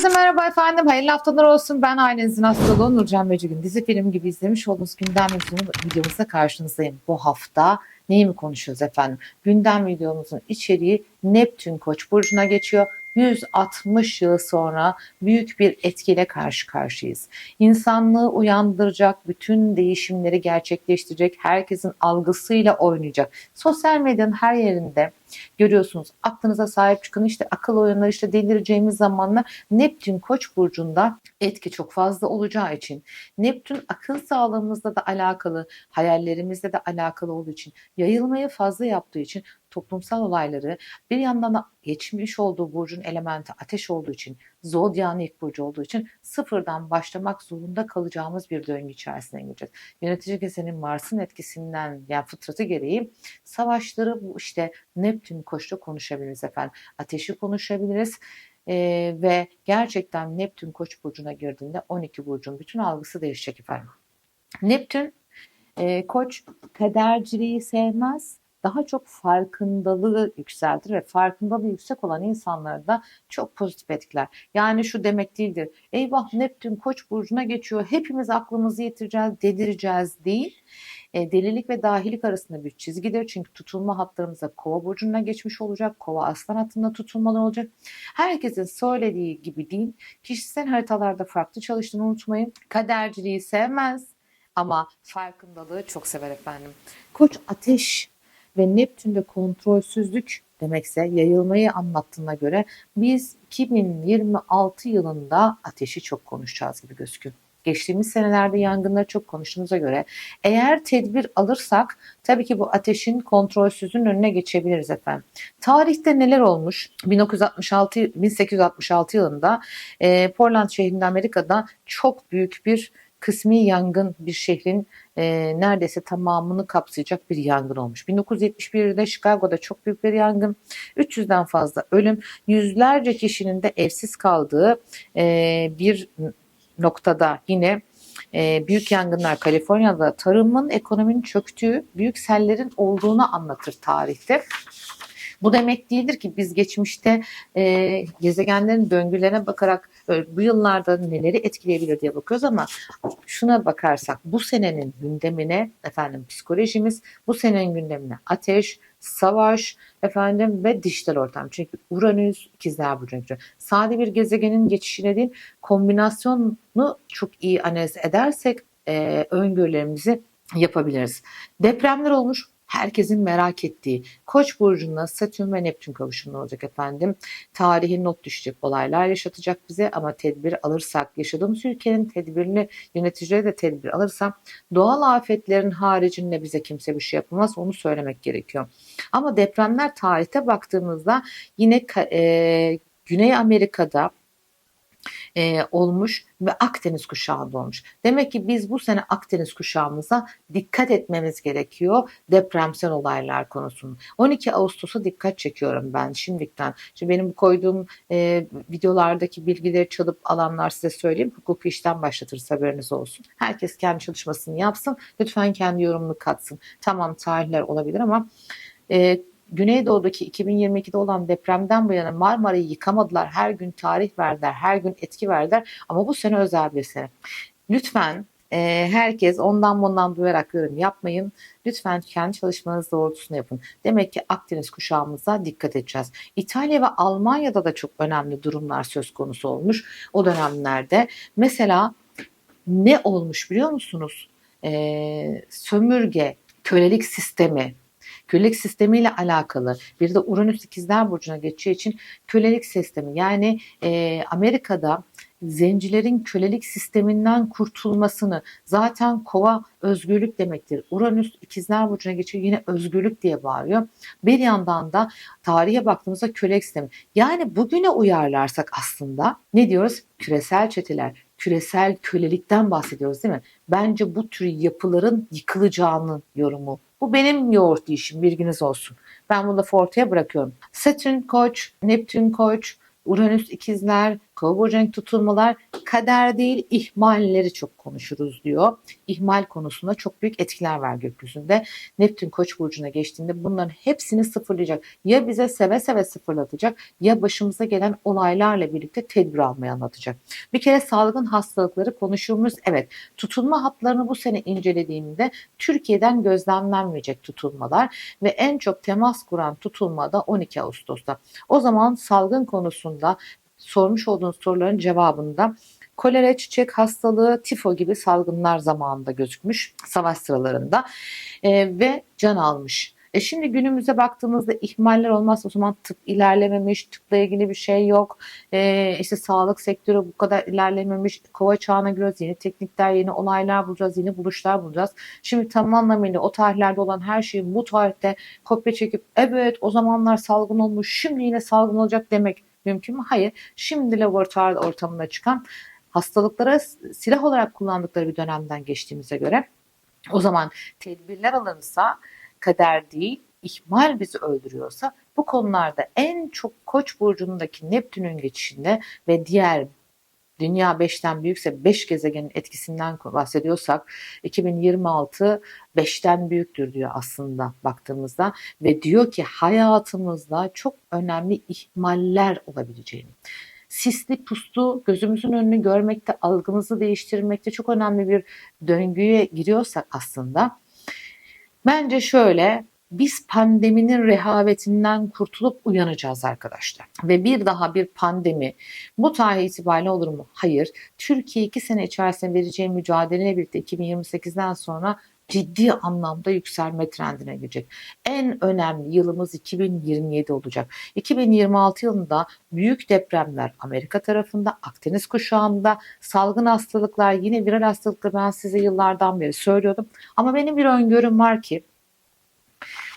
Herkese merhaba efendim. Hayırlı haftalar olsun. Ben ailenizin astroloğu Nurcan Böcügün. Dizi film gibi izlemiş olduğunuz gündem videomu- videomuzda karşınızdayım. Bu hafta neyi mi konuşuyoruz efendim? Gündem videomuzun içeriği Neptün Koç burcuna geçiyor. 160 yıl sonra büyük bir etkiyle karşı karşıyayız. İnsanlığı uyandıracak, bütün değişimleri gerçekleştirecek, herkesin algısıyla oynayacak. Sosyal medyanın her yerinde görüyorsunuz. Aklınıza sahip çıkın işte akıl oyunları işte delireceğimiz zamanlar Neptün Koç burcunda etki çok fazla olacağı için Neptün akıl sağlığımızla da alakalı, hayallerimizle de alakalı olduğu için yayılmayı fazla yaptığı için toplumsal olayları bir yandan da geçmiş olduğu burcun elementi ateş olduğu için zodyanın ilk burcu olduğu için sıfırdan başlamak zorunda kalacağımız bir döngü içerisine gireceğiz. Yönetici gezenin Mars'ın etkisinden yani fıtratı gereği savaşları bu işte Neptün koçta konuşabiliriz efendim. Ateşi konuşabiliriz. Ee, ve gerçekten Neptün koç burcuna girdiğinde 12 burcun bütün algısı değişecek efendim. Neptün e, koç kaderciliği sevmez. Daha çok farkındalığı yükseltir ve farkındalığı yüksek olan insanları da çok pozitif etkiler. Yani şu demek değildir. Eyvah Neptün koç burcuna geçiyor. Hepimiz aklımızı yitireceğiz, delireceğiz değil. E, delilik ve dahilik arasında bir çizgidir. Çünkü tutulma hatlarımıza kova burcuna geçmiş olacak. Kova aslan hattında tutulmalar olacak. Herkesin söylediği gibi değil. Kişisel haritalarda farklı çalıştığını unutmayın. Kaderciliği sevmez ama farkındalığı çok sever efendim. Koç ateş ve Neptün'de kontrolsüzlük demekse yayılmayı anlattığına göre biz 2026 yılında ateşi çok konuşacağız gibi gözüküyor. Geçtiğimiz senelerde yangınları çok konuştuğumuza göre eğer tedbir alırsak tabii ki bu ateşin kontrolsüzün önüne geçebiliriz efendim. Tarihte neler olmuş? 1966 1866 yılında e, Portland şehrinde Amerika'da çok büyük bir kısmi yangın bir şehrin e, neredeyse tamamını kapsayacak bir yangın olmuş. 1971'de Chicago'da çok büyük bir yangın. 300'den fazla ölüm, yüzlerce kişinin de evsiz kaldığı e, bir noktada yine e, büyük yangınlar Kaliforniya'da tarımın ekonominin çöktüğü büyük sellerin olduğunu anlatır tarihte. Bu demek değildir ki biz geçmişte e, gezegenlerin döngülerine bakarak e, bu yıllarda neleri etkileyebilir diye bakıyoruz ama şuna bakarsak bu senenin gündemine efendim psikolojimiz, bu senenin gündemine ateş, savaş efendim ve dijital ortam. Çünkü Uranüs ikizler giriyor. Sade bir gezegenin geçişine değil kombinasyonu çok iyi analiz edersek e, öngörülerimizi yapabiliriz. Depremler olmuş herkesin merak ettiği Koç burcunda Satürn ve Neptün kavuşumlu olacak efendim. Tarihin not düşecek olaylar yaşatacak bize ama tedbir alırsak yaşadığımız ülkenin tedbirini yöneticileri de tedbir alırsa doğal afetlerin haricinde bize kimse bir şey yapamaz onu söylemek gerekiyor. Ama depremler tarihte baktığımızda yine e, Güney Amerika'da e, olmuş ve Akdeniz kuşağında olmuş. Demek ki biz bu sene Akdeniz kuşağımıza dikkat etmemiz gerekiyor depremsel olaylar konusunda. 12 Ağustos'a dikkat çekiyorum ben şimdikten. Şimdi benim koyduğum e, videolardaki bilgileri çalıp alanlar size söyleyeyim. Hukuki işten başlatırız haberiniz olsun. Herkes kendi çalışmasını yapsın. Lütfen kendi yorumunu katsın. Tamam tarihler olabilir ama e, Güneydoğu'daki 2022'de olan depremden bu yana Marmara'yı yıkamadılar. Her gün tarih verdiler, her gün etki verdiler. Ama bu sene özel bir sene. Lütfen e, herkes ondan bundan duyarak yorum yapmayın. Lütfen kendi çalışmanız doğrultusunda yapın. Demek ki Akdeniz kuşağımıza dikkat edeceğiz. İtalya ve Almanya'da da çok önemli durumlar söz konusu olmuş o dönemlerde. Mesela ne olmuş biliyor musunuz? E, sömürge, kölelik sistemi, kölelik sistemiyle alakalı bir de Uranüs ikizler burcuna geçeceği için kölelik sistemi yani e, Amerika'da zencilerin kölelik sisteminden kurtulmasını zaten kova özgürlük demektir. Uranüs ikizler burcuna geçiyor yine özgürlük diye bağırıyor. Bir yandan da tarihe baktığımızda kölelik sistemi. Yani bugüne uyarlarsak aslında ne diyoruz? Küresel çeteler, küresel kölelikten bahsediyoruz değil mi? Bence bu tür yapıların yıkılacağının yorumu. Bu benim yoğurt işim bilginiz olsun. Ben bunu lafı ortaya bırakıyorum. Satürn koç, Neptün koç, Uranüs ikizler, kova burcundaki tutulmalar kader değil ihmalleri çok konuşuruz diyor. İhmal konusunda çok büyük etkiler var gökyüzünde. Neptün Koç burcuna geçtiğinde bunların hepsini sıfırlayacak. Ya bize seve seve sıfırlatacak ya başımıza gelen olaylarla birlikte tedbir almayı anlatacak. Bir kere salgın hastalıkları konuşuyoruz. Evet tutulma hatlarını bu sene incelediğimde Türkiye'den gözlemlenmeyecek tutulmalar ve en çok temas kuran tutulma da 12 Ağustos'ta. O zaman salgın konusunda sormuş olduğunuz soruların cevabında kolera, çiçek hastalığı, tifo gibi salgınlar zamanında gözükmüş savaş sıralarında e, ve can almış. E şimdi günümüze baktığımızda ihmaller olmazsa o zaman tıp ilerlememiş, tıpla ilgili bir şey yok. E, işte sağlık sektörü bu kadar ilerlememiş. Kova çağına giriyoruz, yeni teknikler, yeni olaylar bulacağız, yeni buluşlar bulacağız. Şimdi tam anlamıyla o tarihlerde olan her şeyi bu tarihte kopya çekip evet o zamanlar salgın olmuş, şimdi yine salgın olacak demek mümkün mü? Hayır. Şimdi laboratuvar ortamında çıkan hastalıklara silah olarak kullandıkları bir dönemden geçtiğimize göre o zaman tedbirler alınsa kader değil ihmal bizi öldürüyorsa bu konularda en çok Koç burcundaki Neptün'ün geçişinde ve diğer Dünya 5'ten büyükse 5 gezegenin etkisinden bahsediyorsak 2026 5'ten büyüktür diyor aslında baktığımızda ve diyor ki hayatımızda çok önemli ihmaller olabileceğini. Sisli puslu gözümüzün önünü görmekte, algımızı değiştirmekte çok önemli bir döngüye giriyorsak aslında bence şöyle biz pandeminin rehavetinden kurtulup uyanacağız arkadaşlar. Ve bir daha bir pandemi bu tarih itibariyle olur mu? Hayır. Türkiye iki sene içerisinde vereceği mücadeleyle birlikte 2028'den sonra ciddi anlamda yükselme trendine girecek. En önemli yılımız 2027 olacak. 2026 yılında büyük depremler Amerika tarafında, Akdeniz kuşağında, salgın hastalıklar, yine viral hastalıklar ben size yıllardan beri söylüyordum. Ama benim bir öngörüm var ki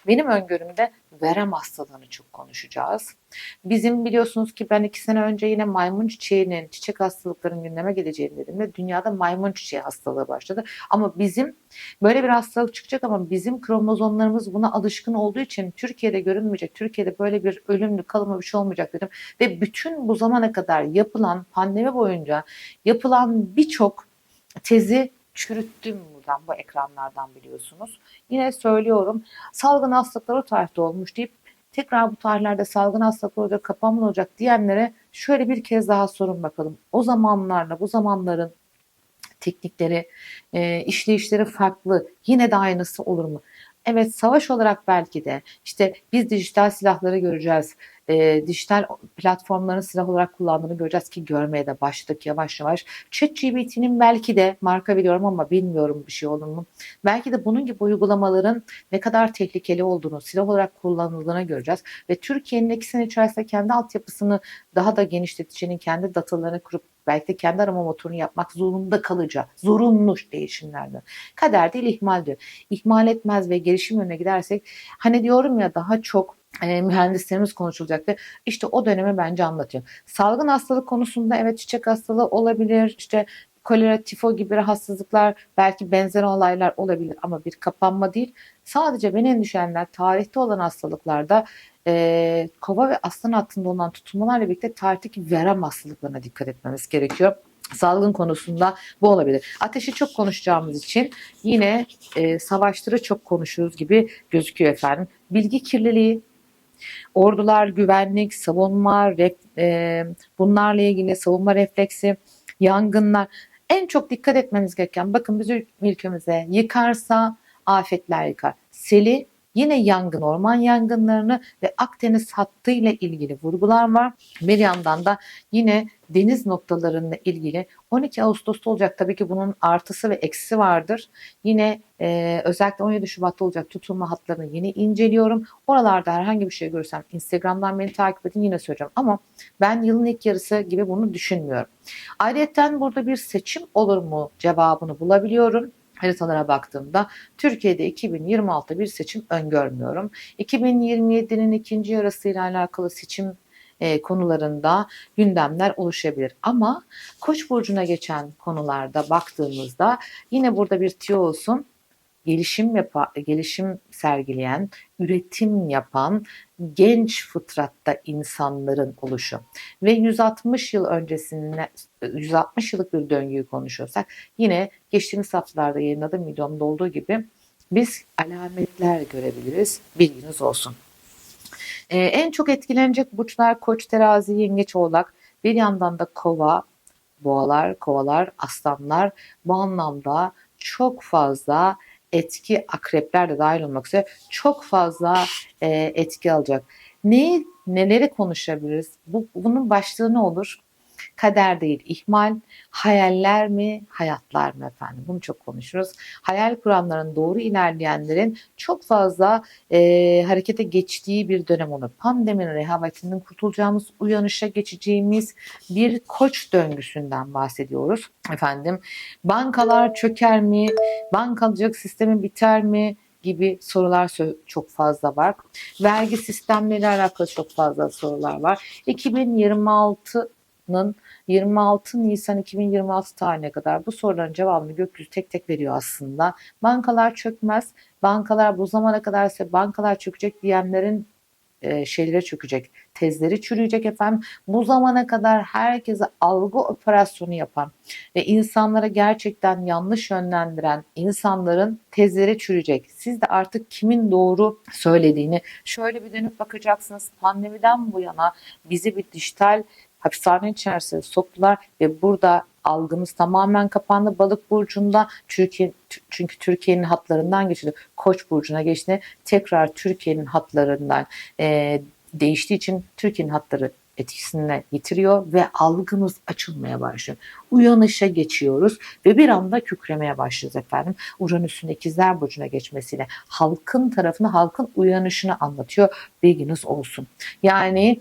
benim öngörümde verem hastalığını çok konuşacağız. Bizim biliyorsunuz ki ben iki sene önce yine maymun çiçeğinin, çiçek hastalıklarının gündeme geleceğini dedim ve dünyada maymun çiçeği hastalığı başladı. Ama bizim böyle bir hastalık çıkacak ama bizim kromozomlarımız buna alışkın olduğu için Türkiye'de görünmeyecek, Türkiye'de böyle bir ölümlü kalımı bir şey olmayacak dedim. Ve bütün bu zamana kadar yapılan pandemi boyunca yapılan birçok tezi çürüttüm buradan bu ekranlardan biliyorsunuz. Yine söylüyorum salgın hastalıklar o tarihte olmuş deyip tekrar bu tarihlerde salgın hastalıklar olacak, kapanma olacak diyenlere şöyle bir kez daha sorun bakalım. O zamanlarla bu zamanların teknikleri, e, işleyişleri farklı. Yine de aynısı olur mu? Evet savaş olarak belki de işte biz dijital silahları göreceğiz. E, dijital platformların silah olarak kullandığını göreceğiz ki görmeye de başladık yavaş yavaş. ChatGPT'nin belki de marka biliyorum ama bilmiyorum bir şey olur mu? Belki de bunun gibi uygulamaların ne kadar tehlikeli olduğunu, silah olarak kullanıldığını göreceğiz. Ve Türkiye'nin iki sene içerisinde kendi altyapısını daha da genişleteceğini, kendi datalarını kurup belki de kendi arama motorunu yapmak zorunda kalacak. Zorunlu değişimlerden. Kader değil ihmal diyor. İhmal etmez ve gelişim yönüne gidersek hani diyorum ya daha çok e, mühendislerimiz konuşulacaktı. İşte o dönemi bence anlatıyor. Salgın hastalık konusunda evet çiçek hastalığı olabilir. İşte kolera, tifo gibi rahatsızlıklar belki benzer olaylar olabilir ama bir kapanma değil. Sadece beni endişelendiren tarihte olan hastalıklarda e, kova ve aslan hattında olan tutulmalarla birlikte tarihteki verem hastalıklarına dikkat etmemiz gerekiyor. Salgın konusunda bu olabilir. Ateşi çok konuşacağımız için yine e, savaşları çok konuşuruz gibi gözüküyor efendim. Bilgi kirliliği, ordular, güvenlik, savunma, ref, e, bunlarla ilgili savunma refleksi, yangınlar. En çok dikkat etmemiz gereken bakın biz ülkemize yıkarsa afetler yıkar. Seli Yine yangın, orman yangınlarını ve Akdeniz hattı ile ilgili vurgular var. Bir yandan da yine deniz noktalarıyla ilgili 12 Ağustos'ta olacak. Tabii ki bunun artısı ve eksisi vardır. Yine e, özellikle 17 Şubat'ta olacak tutulma hatlarını yine inceliyorum. Oralarda herhangi bir şey görürsem Instagram'dan beni takip edin yine söyleyeceğim. Ama ben yılın ilk yarısı gibi bunu düşünmüyorum. Ayrıca burada bir seçim olur mu cevabını bulabiliyorum haritalara baktığımda Türkiye'de 2026 bir seçim öngörmüyorum. 2027'nin ikinci yarısıyla alakalı seçim e, konularında gündemler oluşabilir. Ama Koç burcuna geçen konularda baktığımızda yine burada bir tüyo olsun. Gelişim yapa, gelişim sergileyen, üretim yapan genç fıtratta insanların oluşu ve 160 yıl öncesine 160 yıllık bir döngüyü konuşuyorsak yine geçtiğimiz haftalarda yayınladığım videomda olduğu gibi biz alametler görebiliriz. Bilginiz olsun. Ee, en çok etkilenecek burçlar Koç, Terazi, Yengeç, Oğlak. Bir yandan da Kova, Boğalar, Kovalar, Aslanlar. Bu anlamda çok fazla etki akrepler de dahil olmak üzere çok fazla e, etki alacak. Neyi, neleri konuşabiliriz? Bu, bunun başlığı ne olur? Kader değil, ihmal, hayaller mi, hayatlar mı efendim? Bunu çok konuşuruz. Hayal kuranların, doğru ilerleyenlerin çok fazla e, harekete geçtiği bir dönem olur. Pandeminin rehavetinden kurtulacağımız, uyanışa geçeceğimiz bir koç döngüsünden bahsediyoruz. Efendim, bankalar çöker mi? Bankacılık sistemi biter mi? gibi sorular çok fazla var. Vergi sistemleriyle alakalı çok fazla sorular var. 2026'nın 26 Nisan 2026 tarihine kadar bu soruların cevabını gökyüzü tek tek veriyor aslında. Bankalar çökmez. Bankalar bu zamana kadar ise bankalar çökecek diyenlerin e, şeyleri çökecek. Tezleri çürüyecek efendim. Bu zamana kadar herkese algı operasyonu yapan ve insanlara gerçekten yanlış yönlendiren insanların tezleri çürüyecek. Siz de artık kimin doğru söylediğini şöyle bir dönüp bakacaksınız. Pandemiden bu yana bizi bir dijital hapishane içerisine soktular ve burada algımız tamamen kapandı balık burcunda Türkiye çünkü Türkiye'nin hatlarından geçildi. Koç burcuna geçti. Tekrar Türkiye'nin hatlarından e, değiştiği için Türkiye'nin hatları etkisine yitiriyor ve algımız açılmaya başlıyor. Uyanışa geçiyoruz ve bir anda kükremeye başlıyoruz efendim. Uranüs'ün ikizler burcuna geçmesiyle halkın tarafını, halkın uyanışını anlatıyor. Bilginiz olsun. Yani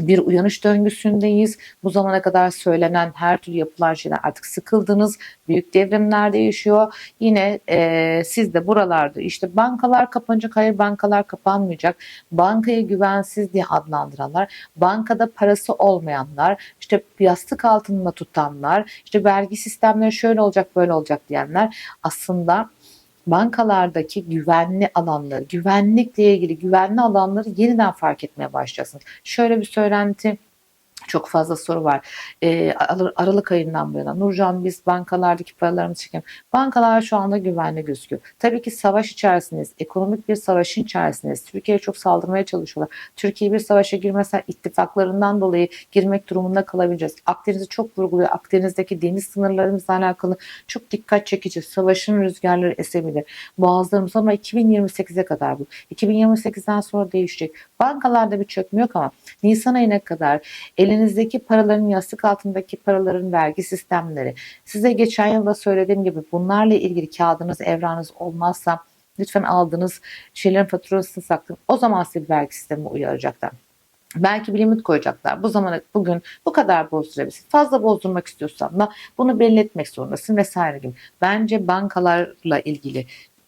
bir uyanış döngüsündeyiz. Bu zamana kadar söylenen her türlü yapılan şeyler artık sıkıldınız. Büyük devrimler değişiyor. Yine e, siz de buralarda işte bankalar kapanacak. Hayır bankalar kapanmayacak. Bankaya güvensiz diye adlandıranlar, bankada parası olmayanlar, işte yastık altında tutanlar, işte vergi sistemleri şöyle olacak böyle olacak diyenler aslında bankalardaki güvenli alanları, güvenlikle ilgili güvenli alanları yeniden fark etmeye başlayacaksınız. Şöyle bir söylenti çok fazla soru var. E, Aralık ayından bu yana Nurcan biz bankalardaki paralarımızı çekelim. Bankalar şu anda güvenli gözüküyor. Tabii ki savaş içerisindeyiz. Ekonomik bir savaşın içerisindeyiz. Türkiye'ye çok saldırmaya çalışıyorlar. Türkiye bir savaşa girmezse ittifaklarından dolayı girmek durumunda kalabileceğiz. Akdeniz'i çok vurguluyor. Akdeniz'deki deniz sınırlarımızla alakalı çok dikkat çekici. Savaşın rüzgarları esebilir. Boğazlarımız ama 2028'e kadar bu. 2028'den sonra değişecek. Bankalarda bir çökme yok ama Nisan ayına kadar elinizdeki paraların yastık altındaki paraların vergi sistemleri size geçen yılda söylediğim gibi bunlarla ilgili kağıdınız evranınız olmazsa lütfen aldığınız şeylerin faturasını saklayın. O zaman size bir vergi sistemi uyaracaklar. Belki bir limit koyacaklar. Bu zamana bugün bu kadar bozdurabilirsin. Fazla bozdurmak istiyorsan da bunu belli etmek zorundasın vesaire gibi. Bence bankalarla ilgili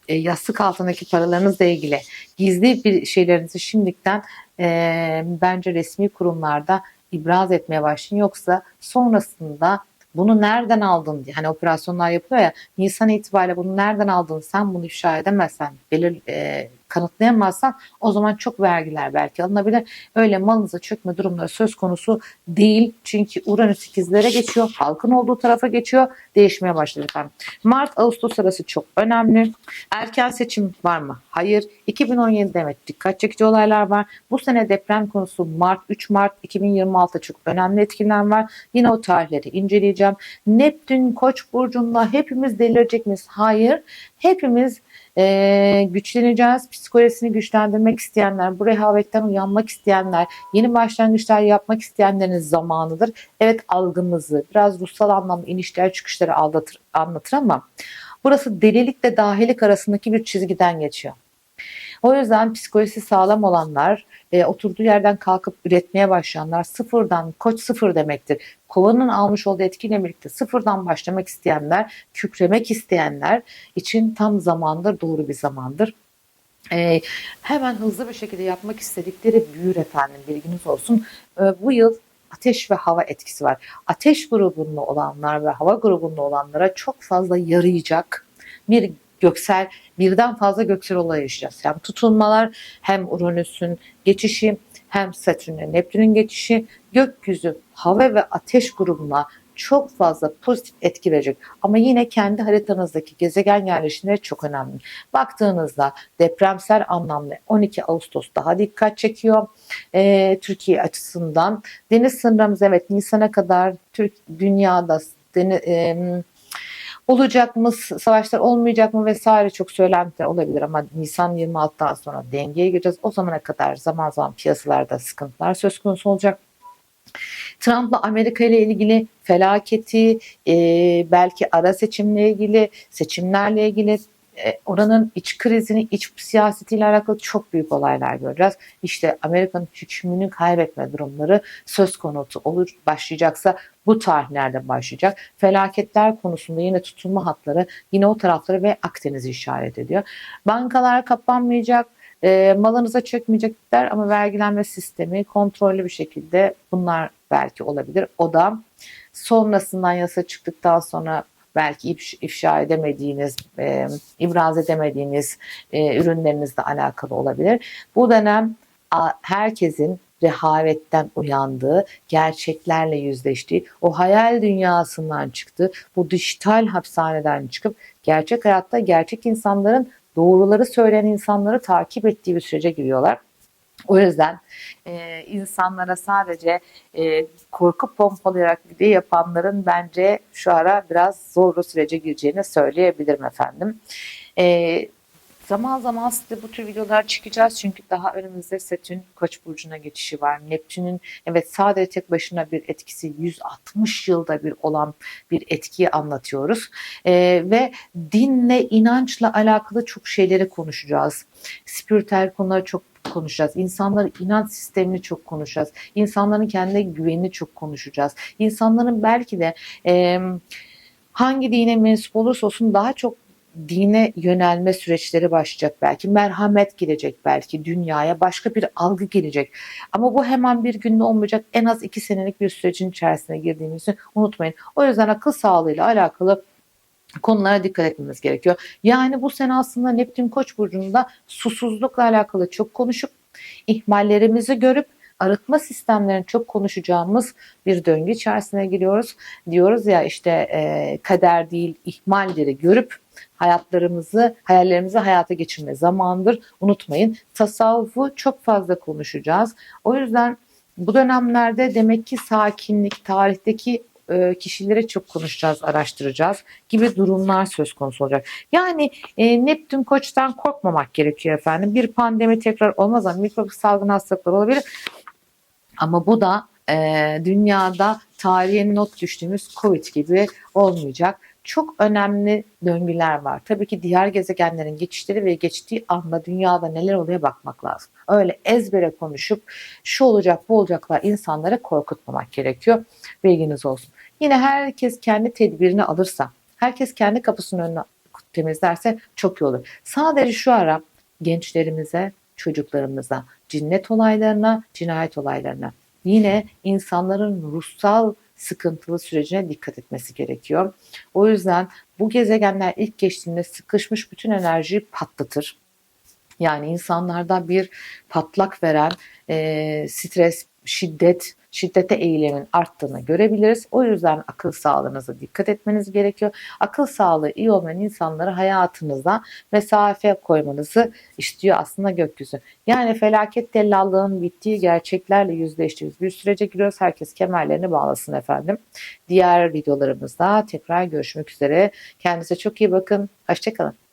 e, yastık altındaki paralarınızla ilgili gizli bir şeylerinizi şimdiden e, bence resmi kurumlarda ibraz etmeye başlayın. Yoksa sonrasında bunu nereden aldın diye hani operasyonlar yapıyor ya Nisan itibariyle bunu nereden aldın sen bunu ifşa edemezsen belir, e, kanıtlayamazsan o zaman çok vergiler belki alınabilir. Öyle malınıza çökme durumları söz konusu değil. Çünkü Uranüs ikizlere geçiyor. Halkın olduğu tarafa geçiyor. Değişmeye başladı efendim. Mart Ağustos arası çok önemli. Erken seçim var mı? Hayır. 2017'de evet dikkat çekici olaylar var. Bu sene deprem konusu Mart 3 Mart 2026'da çok önemli etkiler var. Yine o tarihleri inceleyeceğim. Neptün Koç burcunda hepimiz delirecek miyiz? Hayır. Hepimiz ee, güçleneceğiz. Psikolojisini güçlendirmek isteyenler, bu rehavetten uyanmak isteyenler, yeni başlangıçlar yapmak isteyenlerin zamanıdır. Evet algımızı, biraz ruhsal anlamda inişler çıkışları aldatır, anlatır ama burası delilikle dahilik arasındaki bir çizgiden geçiyor. O yüzden psikolojisi sağlam olanlar, e, oturduğu yerden kalkıp üretmeye başlayanlar sıfırdan, koç sıfır demektir. Kovanın almış olduğu etkiyle birlikte sıfırdan başlamak isteyenler, kükremek isteyenler için tam zamandır, doğru bir zamandır. Ee, hemen hızlı bir şekilde yapmak istedikleri büyür efendim bilginiz olsun. Ee, bu yıl ateş ve hava etkisi var. Ateş grubunda olanlar ve hava grubunda olanlara çok fazla yarayacak bir göksel birden fazla göksel olay yaşayacağız. Hem tutulmalar hem Uranüs'ün geçişi hem Satürn'e Neptün'ün geçişi gökyüzü hava ve ateş grubuna çok fazla pozitif etki verecek. Ama yine kendi haritanızdaki gezegen yerleşimleri çok önemli. Baktığınızda depremsel anlamda 12 Ağustos daha dikkat çekiyor. Ee, Türkiye açısından deniz sınırımız evet Nisan'a kadar Türk dünyada deniz, e, olacak mı, savaşlar olmayacak mı vesaire çok söylentiler olabilir ama Nisan 26'dan sonra dengeye gireceğiz. O zamana kadar zaman zaman piyasalarda sıkıntılar söz konusu olacak. Trump'la Amerika ile ilgili felaketi, e, belki ara seçimle ilgili, seçimlerle ilgili oranın iç krizini, iç siyasetiyle alakalı çok büyük olaylar göreceğiz. İşte Amerika'nın hükmünü kaybetme durumları söz konusu olur başlayacaksa bu tarihlerde başlayacak. Felaketler konusunda yine tutulma hatları yine o tarafları ve Akdeniz'i işaret ediyor. Bankalar kapanmayacak, e, malınıza çökmeyecekler ama vergilenme sistemi kontrollü bir şekilde bunlar belki olabilir. O da sonrasından yasa çıktıktan sonra belki ifşa edemediğiniz, e, ibraz edemediğiniz e, ürünlerinizle alakalı olabilir. Bu dönem herkesin rehavetten uyandığı, gerçeklerle yüzleştiği, o hayal dünyasından çıktı, bu dijital hapishaneden çıkıp gerçek hayatta gerçek insanların doğruları söyleyen insanları takip ettiği bir sürece giriyorlar. O yüzden e, insanlara sadece e, korku pompalayarak video yapanların bence şu ara biraz zorlu sürece gireceğini söyleyebilirim efendim. E, Zaman zaman size bu tür videolar çıkacağız çünkü daha önümüzde Satürn Koç burcuna geçişi var. Neptün'ün evet sadece tek başına bir etkisi 160 yılda bir olan bir etkiyi anlatıyoruz. Ee, ve dinle, inançla alakalı çok şeyleri konuşacağız. Spiritüel konuları çok konuşacağız. İnsanların inanç sistemini çok konuşacağız. İnsanların kendine güvenini çok konuşacağız. İnsanların belki de e, hangi dine mensup olursa olsun daha çok dine yönelme süreçleri başlayacak belki. Merhamet gelecek belki dünyaya. Başka bir algı gelecek. Ama bu hemen bir günde olmayacak. En az iki senelik bir sürecin içerisine girdiğimizi unutmayın. O yüzden akıl sağlığıyla alakalı konulara dikkat etmemiz gerekiyor. Yani bu sene aslında Neptün Koç burcunda susuzlukla alakalı çok konuşup ihmallerimizi görüp arıtma sistemlerini çok konuşacağımız bir döngü içerisine giriyoruz. Diyoruz ya işte e, kader değil ihmalleri görüp hayatlarımızı, hayallerimizi hayata geçirme zamandır. Unutmayın tasavvufu çok fazla konuşacağız. O yüzden bu dönemlerde demek ki sakinlik, tarihteki e, kişileri çok konuşacağız, araştıracağız gibi durumlar söz konusu olacak. Yani e, Neptün Koç'tan korkmamak gerekiyor efendim. Bir pandemi tekrar olmaz ama mikrobik salgın hastalıklar olabilir. Ama bu da e, dünyada tarihe not düştüğümüz Covid gibi olmayacak. Çok önemli döngüler var. Tabii ki diğer gezegenlerin geçişleri ve geçtiği anda dünyada neler oluyor bakmak lazım. Öyle ezbere konuşup şu olacak bu olacaklar insanlara korkutmamak gerekiyor. Bilginiz olsun. Yine herkes kendi tedbirini alırsa, herkes kendi kapısının önüne temizlerse çok iyi olur. Sadece şu ara gençlerimize, çocuklarımıza, cinnet olaylarına, cinayet olaylarına, yine insanların ruhsal sıkıntılı sürecine dikkat etmesi gerekiyor. O yüzden bu gezegenler ilk geçtiğinde sıkışmış bütün enerjiyi patlatır. Yani insanlarda bir patlak veren e, stres, şiddet, şiddete eğilimin arttığını görebiliriz. O yüzden akıl sağlığınıza dikkat etmeniz gerekiyor. Akıl sağlığı iyi olmayan insanları hayatınıza mesafe koymanızı istiyor aslında gökyüzü. Yani felaket tellallığın bittiği gerçeklerle yüzleştiğimiz bir sürece giriyoruz. Herkes kemerlerini bağlasın efendim. Diğer videolarımızda tekrar görüşmek üzere. Kendinize çok iyi bakın. Hoşçakalın.